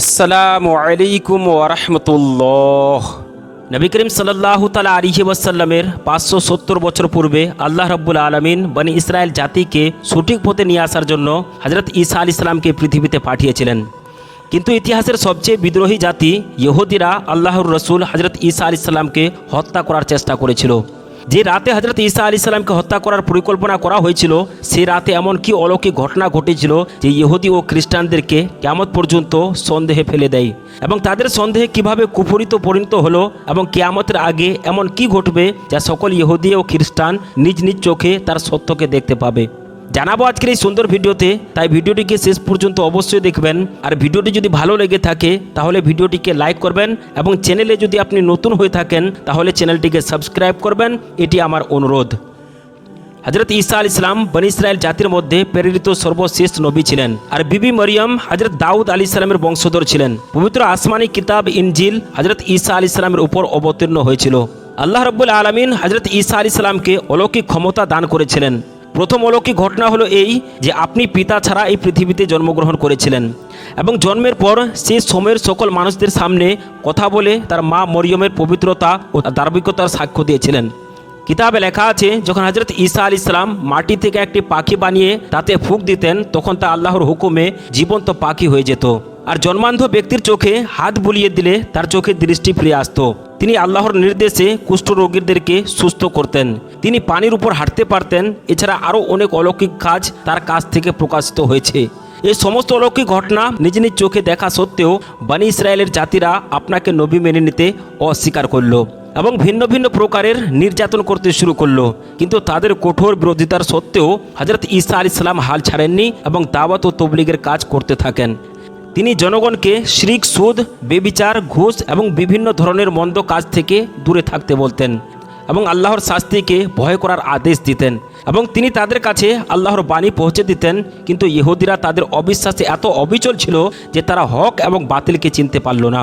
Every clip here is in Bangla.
আসসালামু আলাইকুম ওরহমতুল্লাহ নবী করিম সাল্লাহ তালা আলিহি ওয়াসাল্লামের পাঁচশো সত্তর বছর পূর্বে আল্লাহ রব্বুল আলমিন বনি ইসরায়েল জাতিকে সঠিক পথে নিয়ে আসার জন্য হজরত ঈসা আল ইসলামকে পৃথিবীতে পাঠিয়েছিলেন। কিন্তু ইতিহাসের সবচেয়ে বিদ্রোহী জাতি ইহুদিরা আল্লাহর রসুল হজরত ঈসা আল ইসলামকে হত্যা করার চেষ্টা করেছিল। যে রাতে হজরত ঈসা আলী সাল্লামকে হত্যা করার পরিকল্পনা করা হয়েছিল, সে রাতে এমন কি অলৌকিক ঘটনা ঘটেছিল যে ইহুদি ও খ্রিস্টানদেরকে কেমত পর্যন্ত সন্দেহে ফেলে দেয় এবং তাদের সন্দেহে কীভাবে কুফরিত পরিণত হলো এবং কেয়ামতের আগে এমন কি ঘটবে যা সকল ইহুদি ও খ্রিস্টান নিজ নিজ চোখে তার সত্যকে দেখতে পাবে। জানাব আজকের এই সুন্দর ভিডিওতে। তাই ভিডিওটিকে শেষ পর্যন্ত অবশ্যই দেখবেন। আর ভিডিওটি যদি ভালো লেগে থাকে, তাহলে ভিডিওটিকে লাইক করবেন এবং চ্যানেলে যদি আপনি নতুন হয়ে থাকেন, তাহলে চ্যানেলটিকে সাবস্ক্রাইব করবেন। এটি আমার অনুরোধ। হজরত ঈসা আল ইসলাম বনি ইসরায়েল জাতির মধ্যে প্রেরিত সর্বশেষ নবী ছিলেন। আর বিবি মরিয়ম হজরত দাউদ আলী ইসলামের বংশধর ছিলেন। পবিত্র আসমানি কিতাব ইনজিল হজরত ঈসা আলী ইসলামের উপর অবতীর্ণ হয়েছিল। আল্লাহ রব্বুল আলমিন হজরত ঈসা আলী ইসলামকে অলৌকিক ক্ষমতা দান করেছিলেন। প্রথম অলৌকিক ঘটনা হলো এই যে আপনি পিতা ছাড়া এই পৃথিবীতে জন্মগ্রহণ করেছিলেন। এবং জন্মের পর সেই সময়ের সকল মানুষদের সামনে কথা বলে তার মা মরিয়মের পবিত্রতা ও ধার্মিকতার সাক্ষ্য দিয়েছিলেন। কিতাবে লেখা আছে, যখন হজরত ঈসা আল ইসলাম মাটি থেকে একটি পাখি বানিয়ে তাতে ফুক দিতেন, তখন তা আল্লাহর হুকুমে জীবন্ত পাখি হয়ে যেত। আর জন্মান্ধ ব্যক্তির চোখে হাত বুলিয়ে দিলে তার চোখে দৃষ্টি ফিরে আসত। তিনি আল্লাহর নির্দেশে কুষ্ঠ রোগীদেরকে সুস্থ করতেন। তিনি পানির উপর হাঁটতে পারতেন। এছাড়া আরও অনেক অলৌকিক কাজ তার কাছ থেকে প্রকাশিত হয়েছে। এই সমস্ত অলৌকিক ঘটনা নিজ নিজ চোখে দেখা সত্ত্বেও বানি ইসরায়েলের জাতিরা আপনাকে নবী মেনে নিতে অস্বীকার করল এবং ভিন্ন ভিন্ন প্রকারের নির্যাতন করতে শুরু করল। কিন্তু তাদের কঠোর বিরোধিতার সত্ত্বেও হজরত ঈসা আল ইসলাম হাল ছাড়েননি এবং দাওয়াত ও তবলিগের কাজ করতে থাকেন। তিনি জনগণকে শ্রিক সুদ, বেবিচার, ঘুষ এবং বিভিন্ন ধরনের মন্দ কাজ থেকে দূরে থাকতে বলতেন এবং আল্লাহর শাস্তিকে ভয় করার আদেশ দিতেন এবং তিনি তাদের কাছে আল্লাহর বাণী পৌঁছে দিতেন। কিন্তু ইহুদিরা তাদের অবিশ্বাসে এত অবিচল ছিল যে তারা হক এবং বাতিলকে চিনতে পারল না।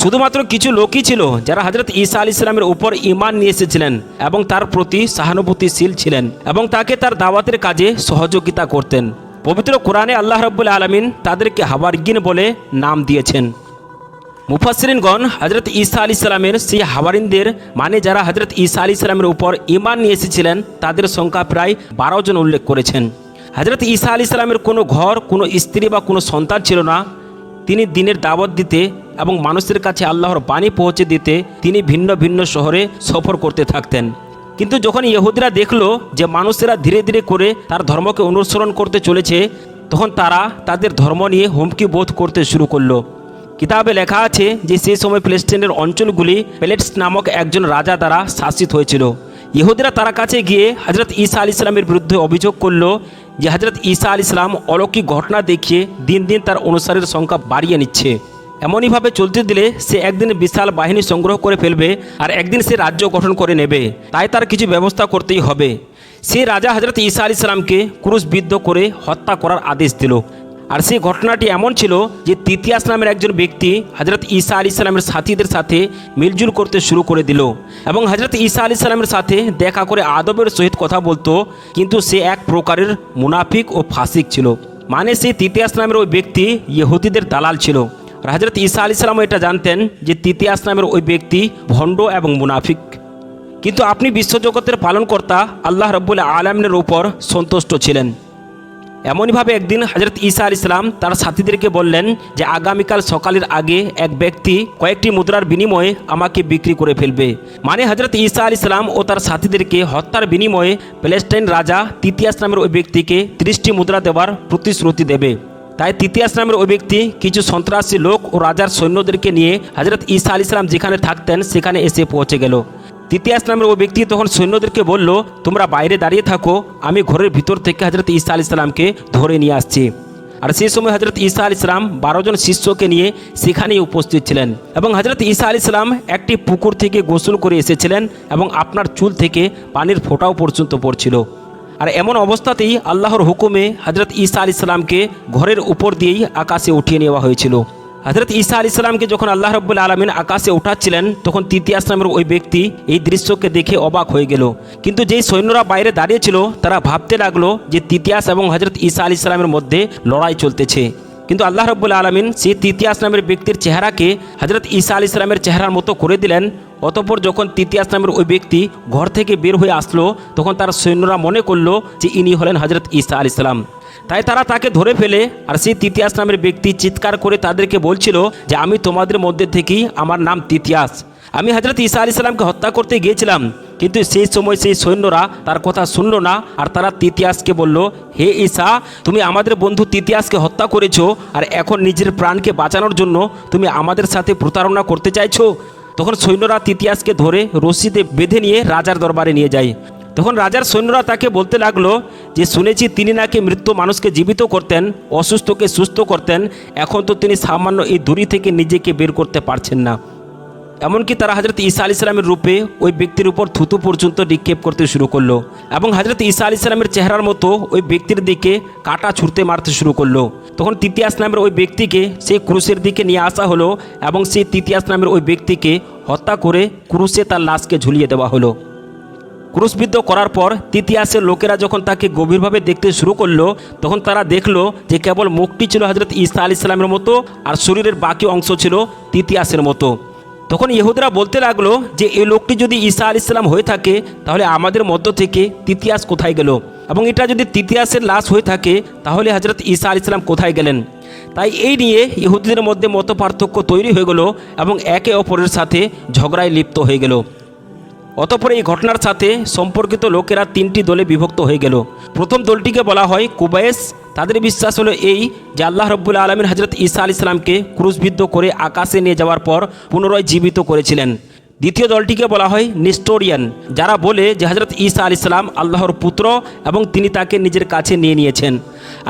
শুধুমাত্র কিছু লোকই ছিল যারা হজরত ঈসা আলী ইসলামের উপর ইমান নিয়ে এসেছিলেন এবং তার প্রতি সহানুভূতিশীল ছিলেন এবং তাকে তার দাওয়াতের কাজে সহযোগিতা করতেন। পবিত্র কোরআনে আল্লাহ রব্বুল আলমিন তাদেরকে হাওয়ারগিন বলে নাম দিয়েছেন। মুফাসরিনগণ হজরত ঈসা আলী ইসলামের সেই হাওয়ারিনদের মানে যারা হজরত ঈসা আলী ইসলামের উপর ইমান নিয়ে এসেছিলেন, তাদের সংখ্যা প্রায় বারো জন উল্লেখ করেছেন। হজরত ঈসা আলী ইসলামের কোনো ঘর, কোনো স্ত্রী বা কোনো সন্তান ছিল না। তিনি দিনের দাওয়াত দিতে এবং মানুষের কাছে আল্লাহর বাণী পৌঁছে দিতে তিনি ভিন্ন ভিন্ন শহরে সফর করতে থাকতেন। কিন্তু যখন ইহুদিরা দেখল যে মানুষেরা ধীরে ধীরে করে তার ধর্মকে অনুসরণ করতে চলেছে, তখন তারা তাদের ধর্ম নিয়ে হুমকি বোধ করতে শুরু করল। কিতাবে লেখা আছে যে সেই সময় প্লেস্টেনের অঞ্চলগুলি প্লেটস নামক একজন রাজা দ্বারা শাসিত হয়েছিল। ইহুদিরা তার কাছে গিয়ে হজরত ঈসা আল ইসলামের বিরুদ্ধে অভিযোগ করল যে হজরত ঈসা আল ইসলাম অলৌকিক ঘটনা দেখিয়ে দিন দিন তার অনুসারীর সংখ্যা বাড়িয়ে নিচ্ছে। এমনইভাবে চলতে দিলে সে একদিন বিশাল বাহিনী সংগ্রহ করে ফেলবে আর একদিন সে রাজ্য গঠন করে নেবে। তাই তার কিছু ব্যবস্থা করতেই হবে। সে রাজা হজরত ঈসা আল ইসলামকে ক্রুশবিদ্ধ করে হত্যা করার আদেশ দিল। আর সেই ঘটনাটি এমন ছিল যে তৃতীয়াস নামের একজন ব্যক্তি হজরত ঈসা আলী সালামের সাথীদের সাথে মিলজুল করতে শুরু করে দিল এবং হজরত ঈসা আলী সালামের সাথে দেখা করে আদবের সহিত কথা বলতো, কিন্তু সে এক প্রকারের মুনাফিক ও ফাসিক ছিল। মানে সেই তৃতীয়াস নামের ওই ব্যক্তি ইহুদিদের দালাল ছিল। হজরত ঈসা আলী সালামও এটা জানতেন যে তৃতীয়াস নামের ওই ব্যক্তি ভণ্ড এবং মুনাফিক। কিন্তু আপনি বিশ্বজগতের পালনকর্তা আল্লাহ রব্বুল আলমিনের ওপর সন্তুষ্ট ছিলেন। এমনইভাবে একদিন হজরত ঈসা আল ইসলাম তার সাথীদেরকে বললেন যে, আগামীকাল সকালের আগে এক ব্যক্তি কয়েকটি মুদ্রার বিনিময়ে আমাকে বিক্রি করে ফেলবে। মানে হজরত ঈসা আল ইসলাম ও তার সাথীদেরকে হত্যার বিনিময়ে প্যালেস্টাইন রাজা তৃতীয়াস নামের ওই ব্যক্তিকে ত্রিশটি মুদ্রা দেওয়ার প্রতিশ্রুতি দেবে। তাই তৃতীয়াস নামের ওই ব্যক্তি, কিছু সন্ত্রাসী লোক ও রাজার সৈন্যদেরকে নিয়ে হজরত ঈসা আল ইসলাম যেখানে থাকতেন, সেখানে এসে পৌঁছে গেল। তৃতীয়াস নামের ওই ব্যক্তি তখন সৈন্যদেরকে বলল, তোমরা বাইরে দাঁড়িয়ে থাকো, আমি ঘরের ভিতর থেকে হজরত ঈসা আল ইসলামকে ধরে নিয়ে আসছি। আর সেই সময় হজরত ঈসা আল ইসলাম বারো জন শিষ্যকে নিয়ে সেখানেই উপস্থিত ছিলেন এবং হজরত ঈসা আল ইসলাম একটি পুকুর থেকে গোসল করে এসেছিলেন এবং আপনার চুল থেকে পানির ফোঁটাও পর্যন্ত পড়ছিল। আর এমন অবস্থাতেই আল্লাহর হুকুমে হজরত ঈসা আল ইসলামকে ঘরের উপর দিয়েই আকাশে উঠিয়ে নেওয়া হয়েছিল। হজরত ঈসা আল ইসলামকে যখন আল্লাহ রব্বুল আলমিন আকাশে উঠাচ্ছিলেন, তখন তৃতীয় আসলামের ওই ব্যক্তি এই দৃশ্যকে দেখে অবাক হয়ে গেল। কিন্তু যেই সৈন্যরা বাইরে দাঁড়িয়েছিল তারা ভাবতে লাগল যে তৃতীয়াস এবং হজরত ঈসা আল ইসলামের মধ্যে লড়াই চলতেছে। কিন্তু আল্লাহ রব্বুল আলমিন সেই তৃতীয় আসলামের ব্যক্তির চেহারাকে হজরত ঈসা আলি ইসলামের চেহারার মতো করে দিলেন অতঃপর যখন তৃতীয়াস নামের ওই ব্যক্তি ঘর থেকে বের হয়ে আসলো, তখন তার সৈন্যরা মনে করল যে ইনি হলেন হজরত ঈসা আলি ইসলাম তাই তারা তাকে ধরে ফেলে আর সেই তৃতীয়াস নামের ব্যক্তি চিৎকার করে তাদেরকে বলছিল যে, আমি তোমাদের মধ্যে থেকেই আমার নাম তৃতীয়াস। আমি হজরত ঈসা আলি সাল্লামকে হত্যা করতে গিয়েছিলাম, কিন্তু সেই সময় সেই সৈন্যরা তার কথা শুনল না আর তারা তৃতীয়াসকে বলল, হে ঈসা, তুমি আমাদের বন্ধু তৃতীয়াসকে হত্যা করেছ আর এখন নিজের প্রাণকে বাঁচানোর জন্য তুমি আমাদের সাথে প্রতারণা করতে চাইছো? তখন সৈন্যরা তৃতীয়াসকে ধরে রশিদে বেঁধে নিয়ে রাজার দরবারে নিয়ে যায়। তখন রাজার সৈন্যরা তাকে বলতে লাগল যে, শুনেছি তিনি নাকি মৃত্য মানুষকে জীবিত করতেন, অসুস্থকে সুস্থ করতেন। এখন তো তিনি সামান্য এই দূরি থেকে নিজেকে বের করতে পারছেন না। এমনকি তারা হজরত ঈসা আলি সালামের রূপে ওই ব্যক্তির উপর থুতু পর্যন্ত নিক্ষেপ করতে শুরু করল এবং হজরত ঈসা আলি সালামের চেহারার মতো ওই ব্যক্তির দিকে কাটা ছুটতে মারতে শুরু করল। তখন তৃতীয়াস নামের ওই ব্যক্তিকে সেই ক্রুশের দিকে নিয়ে আসা হলো এবং সেই তৃতীয়াস নামের ওই ব্যক্তিকে হত্যা করে ক্রুশে তার লাশকে ঝুলিয়ে দেওয়া হলো। ক্রুশবিদ্ধ করার পর তৃতীয়াসের লোকেরা যখন তাকে গভীরভাবে দেখতে শুরু করল, তখন তারা দেখল যে কেবল মুখটি ছিল হজরত ঈসা আলি সালামের মতো আর শরীরের বাকি অংশ ছিল তৃতীয়াসের মতো। তখন ইহুদরা বলতে লাগল যে এই লোকটি যদি ঈসা আলি ইসলাম হয়ে থাকে, তাহলে আমাদের মধ্য থেকে তৃতীয়াস কোথায় গেল? এবং এটা যদি তৃতীয়াসের লাশ হয়ে থাকে, তাহলে হজরত ঈসা আল ইসলাম কোথায় গেলেন? তাই এই নিয়ে ইহুদিদের মধ্যে মত পার্থক্য তৈরি হয়ে গেল এবং একে অপরের সাথে ঝগড়ায় লিপ্ত হয়ে গেল। অতপর এই ঘটনার সাথে সম্পর্কিত লোকেরা তিনটি দলে বিভক্ত হয়ে গেল। প্রথম দলটিকে বলা হয় কুবায়েস। তাদের বিশ্বাস হলো এই যে আল্লাহ রব্বুল আলমিন হজরত ঈসা আলি সালামকে ক্রুশবিদ্ধ করে আকাশে নিয়ে যাওয়ার পর পুনরায় জীবিত করেছিলেন। দ্বিতীয় দলটিকে বলা হয় নিস্টোরিয়ান, যারা বলে যে হজরত ঈসা আলি সালাম আল্লাহর পুত্র এবং তিনি তাকে নিজের কাছে নিয়ে নিয়েছেন।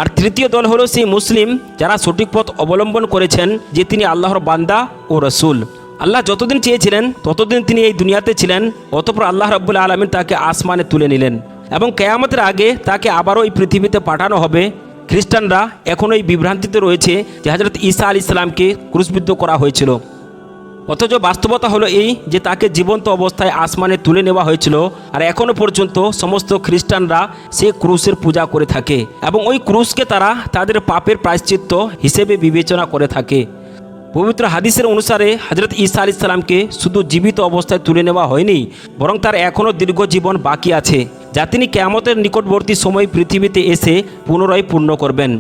আর তৃতীয় দল হলো সেই মুসলিম, যারা সঠিক পথ অবলম্বন করেছেন যে তিনি আল্লাহর বান্দা ও রসুল। আল্লাহ যতদিন চেয়েছিলেন, ততদিন তিনি এই দুনিয়াতে ছিলেন। অতপর আল্লাহ রব্বুল আলমিন তাকে আসমানে তুলে নিলেন এবং কেয়ামতের আগে তাকে আবারও এই পৃথিবীতে পাঠানো হবে। খ্রিস্টানরা এখনও এই বিভ্রান্তিতে রয়েছে যে হজরত ঈসা আলি ইসলামকে ক্রুশবিদ্ধ করা হয়েছিল। অথচ বাস্তবতা হলো এই যে তাকে জীবন্ত অবস্থায় আসমানে তুলে নেওয়া হয়েছিল আর এখনও পর্যন্ত সমস্ত খ্রিস্টানরা সে ক্রুশের পূজা করে থাকে এবং ওই ক্রুশকে তারা তাদের পাপের প্রায়শ্চিত্ত হিসেবে বিবেচনা করে থাকে। পবিত্র হাদিসের অনুসারে হজরত ঈসা আলি সালামকে শুধু জীবিত অবস্থায় তুলে নেওয়া হয়নি, বরং তার এখনও দীর্ঘ জীবন বাকি আছে, যা তিনি কেয়ামতের নিকটবর্তী সময় পৃথিবীতে এসে পুনরায় পূর্ণ করবেন।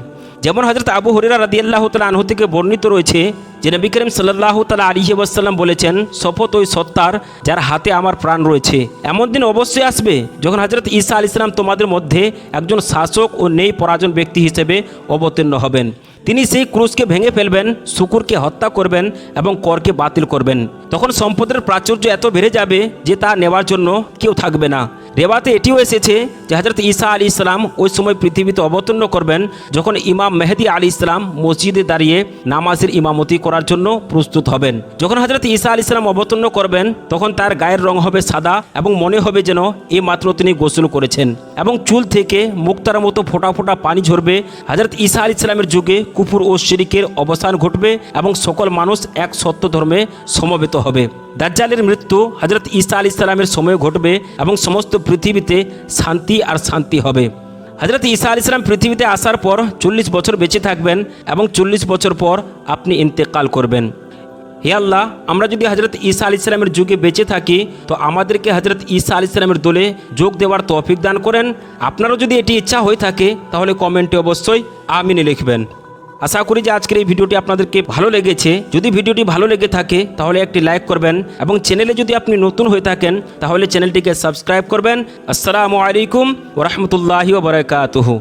যেমন হজরত আবু হরিরা রাদিয়াল্লাহ তালা আনহু থেকে বর্ণিত রয়েছে যে নবী করিম সাল্লাহ তালা আলিহি ওয়াসাল্লাম বলেছেন, শপথ ওই সত্তার যার হাতে আমার প্রাণ রয়েছে। এমন দিন অবশ্যই আসবে যখন হজরত ঈসা আলি ইসলাম তোমাদের মধ্যে একজন শাসক ও নেই পরাজন ব্যক্তি হিসেবে অবতীর্ণ হবেন। তিনি সেই ক্রুশকে ভেঙে ফেলবেন, শুকুরকে হত্যা করবেন এবং করকে বাতিল করবেন। তখন সম্পদের প্রাচুর্য এত বেড়ে যাবে যে তা নেওয়ার জন্য কেউ থাকবে না। রেবাতে এটিও এসেছে যে হজরত ঈসা আলী ইসলাম ওই সময় পৃথিবীতে অবতীর্ণ করবেন যখন ইমাম মেহেদি আলী ইসলাম মসজিদে দাঁড়িয়ে নামাজের ইমামতি করার জন্য প্রস্তুত হবেন। যখন হজরত ঈসা আলী ইসলাম অবতীর্ণ করবেন, তখন তার গায়ের রং হবে সাদা এবং মনে হবে যেন এই মাত্র তিনি গোসল করেছেন এবং চুল থেকে মুক্তার মতো ফোটা ফোটা পানি ঝরবে। হজরত ঈসা আলী ইসলামের যুগে কুফুর ও শিরিকের অবসান ঘটবে এবং সকল মানুষ এক সত্য ধর্মে সমবেত হবে। দাজ্জালের মৃত্যু হজরত ঈসা আলী ইসলামের সময় ঘটবে এবং সমস্ত পৃথিবীতে শান্তি আর শান্তি হবে। হজরত ঈসা আলী ইসলাম পৃথিবীতে আসার পর চল্লিশ বছর বেঁচে থাকবেন এবং চল্লিশ বছর পর আপনি ইন্তেকাল করবেন। হে আল্লাহ, আমরা যদি হজরত ঈসা আলি ইসলামের যুগে বেঁচে থাকি, তো আমাদেরকে হজরত ঈসা আলি ইসলামের দোলে যোগ দেওয়ার তৌফিক দান করেন। আপনারও যদি এটি ইচ্ছা হয়ে থাকে, তাহলে কমেন্টে অবশ্যই আমিনে লিখবেন। আশা করি যে আজকের এই ভিডিওটি আপনাদেরকে ভালো লেগেছে। যদি ভিডিওটি ভালো লেগে থাকে, তাহলে একটি লাইক করবেন এবং চ্যানেলে যদি আপনি নতুন হয়ে থাকেন, তাহলে চ্যানেলটিকে সাবস্ক্রাইব করবেন। আসসালামু আলাইকুম ওরহমতুল্লাহি ওবরাকাতুহু